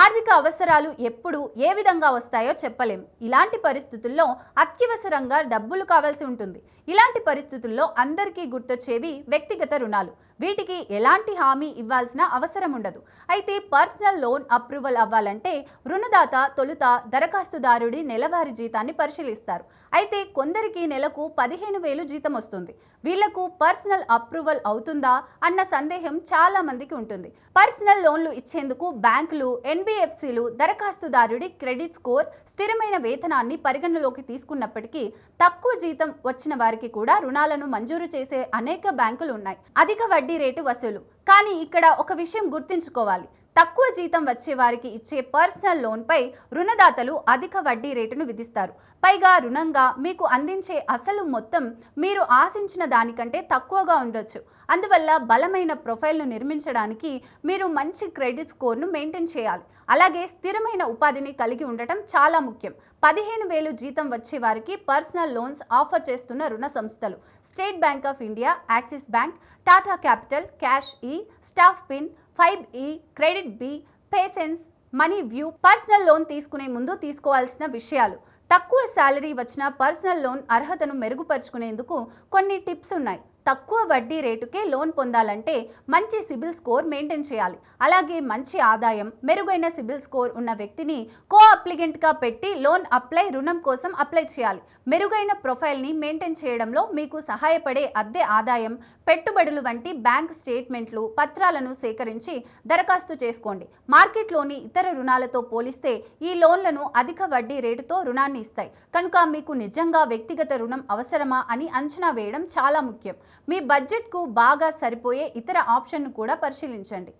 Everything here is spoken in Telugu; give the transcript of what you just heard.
ఆర్థిక అవసరాలు ఎప్పుడు ఏ విధంగా వస్తాయో చెప్పలేం. ఇలాంటి పరిస్థితుల్లో అత్యవసరంగా డబ్బులు కావాల్సి ఉంటుంది. ఇలాంటి పరిస్థితుల్లో అందరికీ గుర్తొచ్చేవి వ్యక్తిగత రుణాలు. వీటికి ఎలాంటి హామీ ఇవ్వాల్సిన అవసరం ఉండదు. అయితే పర్సనల్ లోన్ అప్రూవల్ అవ్వాలంటే రుణదాత తొలుత దరఖాస్తుదారుడి నెలవారీ జీతాన్ని పరిశీలిస్తారు. అయితే కొందరికి నెలకు పదిహేను వేలు జీతం వస్తుంది. వీళ్ళకు పర్సనల్ అప్రూవల్ అవుతుందా అన్న సందేహం చాలా మందికి ఉంటుంది. పర్సనల్ లోన్లు ఇచ్చేందుకు బ్యాంకులు ఎన్ ఎన్బిఎఫ్సిలు దరఖాస్తుదారుడి క్రెడిట్ స్కోర్ స్థిరమైన వేతనాన్ని పరిగణలోకి తీసుకున్నప్పటికీ తక్కువ జీతం వచ్చిన వారికి కూడా రుణాలను మంజూరు చేసే అనేక బ్యాంకులు ఉన్నాయి. అధిక వడ్డీ రేటు వసూలు. కానీ ఇక్కడ ఒక విషయం గుర్తుంచుకోవాలి. తక్కువ జీతం వచ్చే వారికి ఇచ్చే పర్సనల్ లోన్పై రుణదాతలు అధిక వడ్డీ రేటును విధిస్తారు. పైగా రుణంగా మీకు అందించే అసలు మొత్తం మీరు ఆశించిన దానికంటే తక్కువగా ఉండొచ్చు. అందువల్ల బలమైన ప్రొఫైల్ను నిర్మించడానికి మీరు మంచి క్రెడిట్ స్కోర్ను మెయింటైన్ చేయాలి. అలాగే స్థిరమైన ఉపాధిని కలిగి ఉండటం చాలా ముఖ్యం. పదిహేను వేలు జీతం వచ్చే వారికి పర్సనల్ లోన్స్ ఆఫర్ చేస్తున్న రుణ సంస్థలు State Bank of India Axis Bank Tata Capital CASHe Stashfin Fibe KreditBee PaySense MoneyView personal loan తీసుకునే ముందు తీసుకోవాల్సిన విషయాలు. తక్కువ శాలరీ వచ్చిన పర్సనల్ లోన్ అర్హతను మెరుగుపరుచుకునేందుకు కొన్ని టిప్స్ ఉన్నాయి. తక్కువ వడ్డీ రేటుకే లోన్ పొందాలంటే మంచి సిబిల్ స్కోర్ మెయింటైన్ చేయాలి. అలాగే మంచి ఆదాయం మెరుగైన సిబిల్ స్కోర్ ఉన్న వ్యక్తిని కో అప్లికెంట్గా పెట్టి లోన్ అప్లై రుణం కోసం అప్లై చేయాలి. మెరుగైన ప్రొఫైల్ని మెయింటైన్ చేయడంలో మీకు సహాయపడే అద్దె ఆదాయం పెట్టుబడులు వంటి బ్యాంక్ స్టేట్మెంట్లు పత్రాలను సేకరించి దరఖాస్తు చేసుకోండి. మార్కెట్లోని ఇతర రుణాలతో పోలిస్తే ఈ లోన్లను అధిక వడ్డీ రేటుతో రుణాన్ని ఇస్తాయి. కనుక మీకు నిజంగా వ్యక్తిగత రుణం అవసరమా అని అంచనా వేయడం చాలా ముఖ్యం. మీ బడ్జెట్కు బాగా సరిపోయే ఇతర ఆప్షన్ను కూడా పరిశీలించండి.